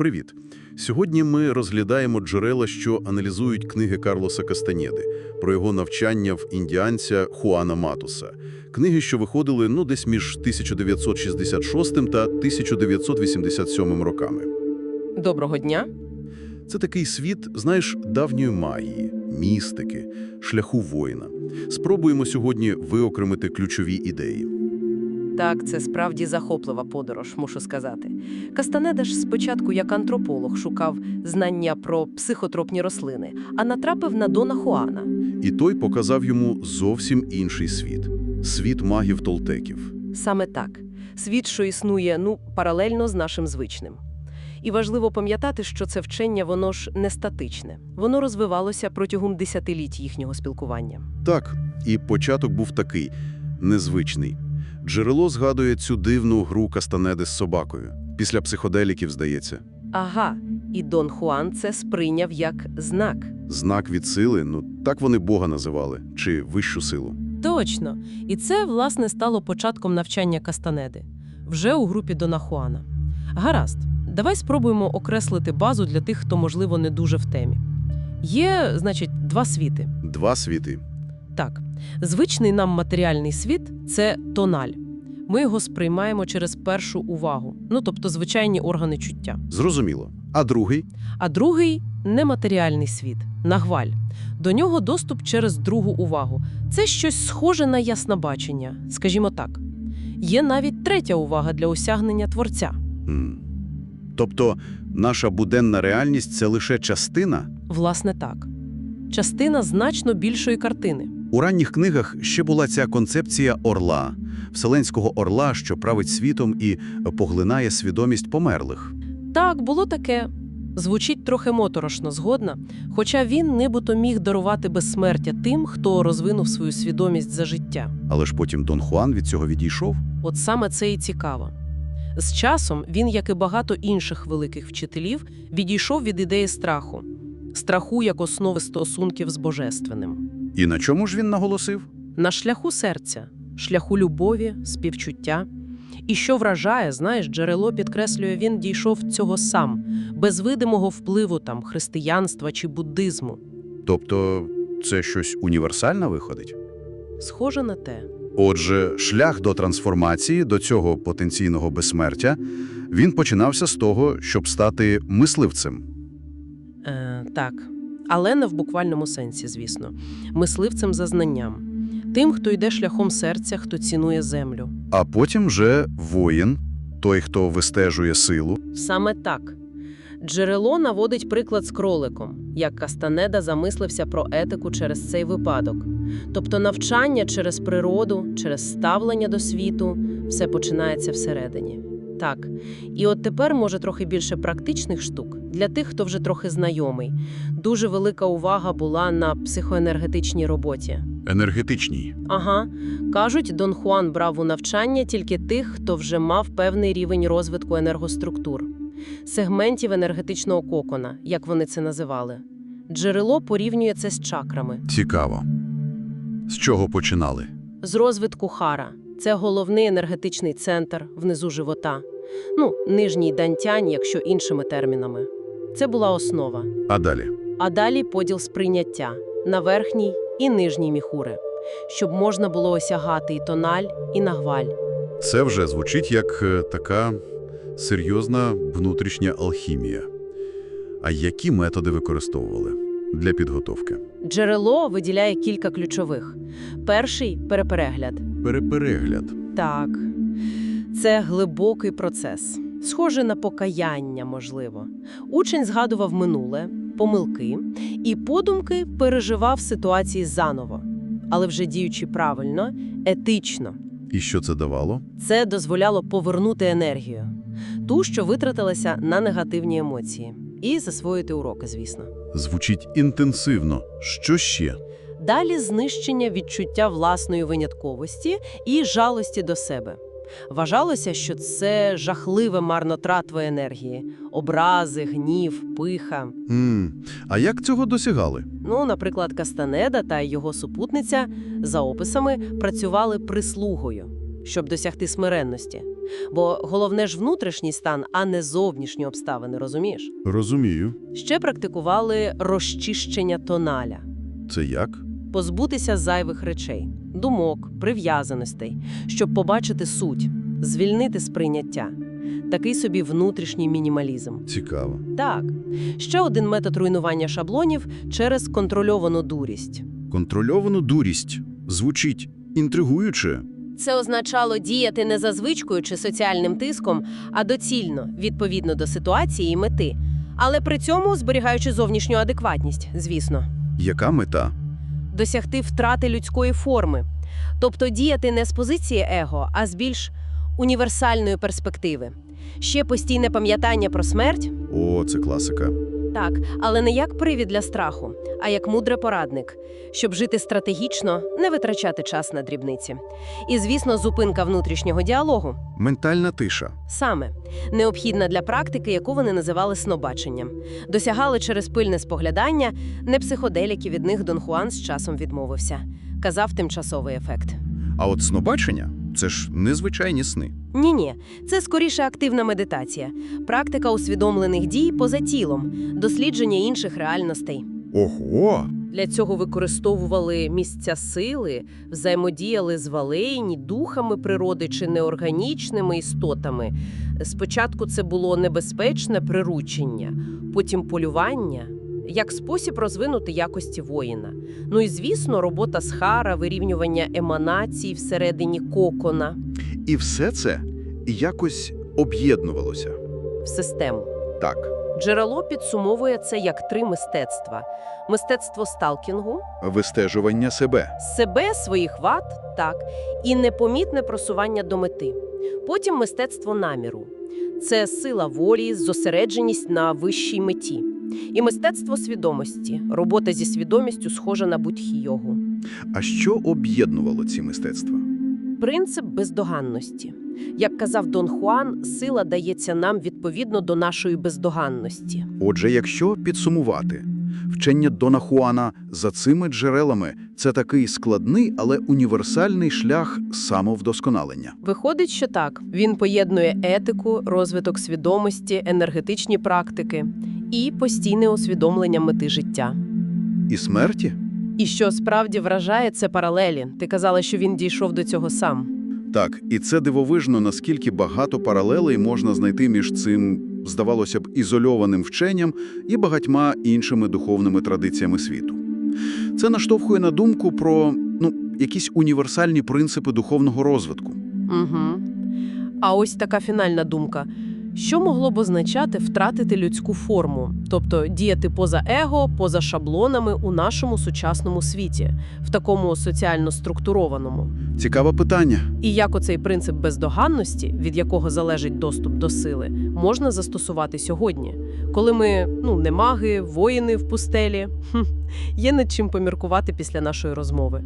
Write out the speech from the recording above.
Привіт! Сьогодні ми розглядаємо джерела, що аналізують книги Карлоса Кастанєди про його навчання в індіанця Хуана Матуса. Книги, що виходили ну, десь між 1966 та 1987 роками. Доброго дня. Це такий світ, знаєш, давньої магії, містики, шляху воїна. Спробуємо сьогодні виокремити ключові ідеї. Так, це справді захоплива подорож, мушу сказати. Кастанеда ж спочатку як антрополог шукав знання про психотропні рослини, а натрапив на Дона Хуана. І той показав йому зовсім інший світ – світ магів-толтеків. Саме так. Світ, що існує, ну, паралельно з нашим звичним. І важливо пам'ятати, що це вчення, воно ж не статичне. Воно розвивалося протягом десятиліть їхнього спілкування. Так, і початок був такий – незвичний. Джерело згадує цю дивну гру Кастанеди з собакою. Після психоделіків, здається. Ага, і Дон Хуан це сприйняв як знак. Знак від сили, ну так вони Бога називали, чи вищу силу. Точно. І це, власне, стало початком навчання Кастанеди. Вже у групі Дона Хуана. Гаразд, давай спробуємо окреслити базу для тих, хто, можливо, не дуже в темі. Є, значить, два світи. Два світи. Так, звичний нам матеріальний світ це тональ. Ми його сприймаємо через першу увагу, ну тобто звичайні органи чуття. Зрозуміло. А другий? А другий нематеріальний світ нагваль. До нього доступ через другу увагу. Це щось схоже на яснобачення, скажімо так. Є навіть третя увага для осягнення творця. М. Тобто наша буденна реальність – це лише частина? Власне так. Частина значно більшої картини. У ранніх книгах ще була ця концепція орла, вселенського орла, що править світом і поглинає свідомість померлих. Так, було таке. Звучить трохи моторошно згодна, хоча він нібито міг дарувати безсмертя тим, хто розвинув свою свідомість за життя. Але ж потім Дон Хуан від цього відійшов. От саме це і цікаво. З часом він, як і багато інших великих вчителів, відійшов від ідеї страху, страху як основи стосунків з божественним. І на чому ж він наголосив? На шляху серця, шляху любові, співчуття. І що вражає, знаєш, джерело підкреслює, він дійшов цього сам, без видимого впливу там християнства чи буддизму. Тобто це щось універсальне виходить? Схоже на те. Отже, шлях до трансформації, до цього потенційного безсмертя, він починався з того, щоб стати мисливцем. Е, так, але не в буквальному сенсі, звісно. Мисливцем за знанням. Тим, хто йде шляхом серця, хто цінує землю. А потім вже воїн, той, хто вистежує силу. Саме так. Джерело наводить приклад з кроликом, як Кастанеда замислився про етику через цей випадок. Тобто навчання через природу, через ставлення до світу все починається всередині. Так. І от тепер, може, трохи більше практичних штук для тих, хто вже трохи знайомий. Дуже велика увага була на психоенергетичній роботі. Енергетичній. Ага, кажуть, Дон Хуан брав у навчання тільки тих, хто вже мав певний рівень розвитку енергоструктур, сегментів енергетичного кокона, як вони це називали. Джерело порівнює це з чакрами. Цікаво. З чого починали? З розвитку хара це головний енергетичний центр внизу живота. Ну, нижній дантянь, якщо іншими термінами. Це була основа. А далі? А далі поділ сприйняття на верхній і нижній міхури, щоб можна було осягати і тональ, і нагваль. Це вже звучить як е, така серйозна внутрішня алхімія. А які методи використовували для підготовки? Джерело виділяє кілька ключових. Перший переперегляд. Переперегляд. Так, це глибокий процес, схоже на покаяння, можливо. Учень згадував минуле, помилки і подумки переживав ситуації заново, але вже діючи правильно, етично. І що це давало? Це дозволяло повернути енергію, ту, що витратилася на негативні емоції, і засвоїти уроки, звісно. Звучить інтенсивно. Що ще? Далі знищення відчуття власної винятковості і жалості до себе. Вважалося, що це жахливе марнотратва енергії, образи, гнів, пиха. М, А як цього досягали? Ну, наприклад, Кастанеда та його супутниця за описами працювали прислугою. щоб досягти смиренності. Бо головне ж внутрішній стан, а не зовнішні обставини, розумієш? Розумію. Ще практикували розчищення тоналя. Це як? Позбутися зайвих речей, думок, прив'язаностей, щоб побачити суть, звільнити сприйняття. Такий собі внутрішній мінімалізм. Цікаво. Так, ще один метод руйнування шаблонів через контрольовану дурість. Контрольовану дурість. Звучить інтригуюче. Це означало діяти не за звичкою чи соціальним тиском, а доцільно, відповідно до ситуації і мети, але при цьому зберігаючи зовнішню адекватність, звісно. Яка мета? Досягти втрати людської форми, тобто діяти не з позиції его, а з більш універсальної перспективи. Ще постійне пам'ятання про смерть, О, це класика. Так, але не як привід для страху, а як мудрий порадник, щоб жити стратегічно, не витрачати час на дрібниці. І, звісно, зупинка внутрішнього діалогу. Ментальна тиша. Саме необхідна для практики, яку вони називали снобаченням. Досягали через пильне споглядання, не психоделіки від них Дон Хуан з часом відмовився. Казав тимчасовий ефект. А от снобачення це ж незвичайні сни. Ні-ні, це скоріше активна медитація, практика усвідомлених дій поза тілом, дослідження інших реальностей. Ого! Для цього використовували місця сили, взаємодіяли з валейні, духами природи чи неорганічними істотами. Спочатку це було небезпечне приручення, потім полювання, як спосіб розвинути якості воїна. Ну і звісно, робота з хара, вирівнювання еманацій всередині кокона І все це якось об'єднувалося. в систему. Так. Джерело підсумовує це як три мистецтва: мистецтво сталкінгу, Вистежування себе. себе, своїх вад, так, і непомітне просування до мети. Потім мистецтво наміру. Це сила волі, зосередженість на вищій меті. І мистецтво свідомості. Робота зі свідомістю схожа на будхі-йогу. А що об'єднувало ці мистецтва? Принцип бездоганності. Як казав Дон Хуан, сила дається нам відповідно до нашої бездоганності. Отже, якщо підсумувати, вчення Дона Хуана за цими джерелами це такий складний, але універсальний шлях самовдосконалення. Виходить, що так. Він поєднує етику, розвиток свідомості, енергетичні практики і постійне усвідомлення мети життя. І смерті? І що справді вражає, це паралелі. Ти казала, що він дійшов до цього сам. Так, і це дивовижно, наскільки багато паралелей можна знайти між цим, здавалося б, ізольованим вченням і багатьма іншими духовними традиціями світу. Це наштовхує на думку про ну, якісь універсальні принципи духовного розвитку. Угу. А ось така фінальна думка. Що могло б означати втратити людську форму, тобто діяти поза его, поза шаблонами у нашому сучасному світі, в такому соціально структурованому? Цікаве питання. І як оцей принцип бездоганності, від якого залежить доступ до сили, можна застосувати сьогодні, коли ми ну не маги, воїни в пустелі? Хм, є над чим поміркувати після нашої розмови.